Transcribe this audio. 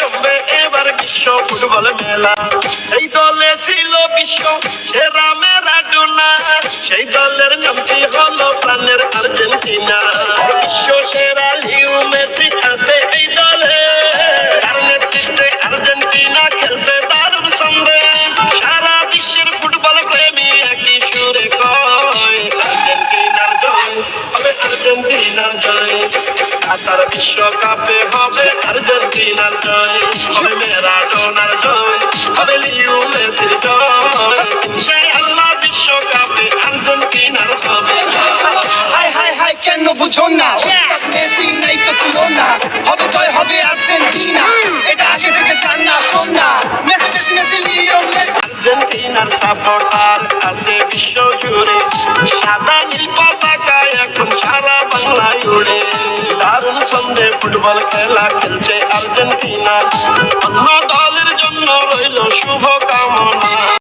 চলবে এবার বিশ্ব ফুটবল মেলা। সেই দলে ছিল বিশ্ব সেরা মেরাডোনা সেই দলের নামটি হলো প্রাণের আর্জেন্টিনা। বিশ্ব সেরা লিও মেসি আছে এই দলে। তার নেতৃত্বে খেলতে দারুণ সন্দেহ সারা বিশ্বের ফুটবল প্রেমী একই কয় আর্জেন্টিনার জয়। কাতার বিশ্বকাপে হবে আর্জেন্টিনার জয় হবে মেরাডোনার জয় হবে লিও মেসির জয়। ইনশাআল্লাহ বিশ্বকাপে আর্জেন্টিনার হবে। হাই হাই হাই কেন বুঝো না? মেসি নাই তো তুলনা হবে জয় হবে আর্জেন্টিনা। এটা আগে থেকে চান না শোন না। Messi Messi Leo Messi. আর্জেন্টিনার সাপোর্টার আছে বিশ্ব জুড়ে দারুণ ছন্দে ফুটবল খেলা খেলছে আর্জেন্টিনা। অন্য দলের জন্য রইল শুভ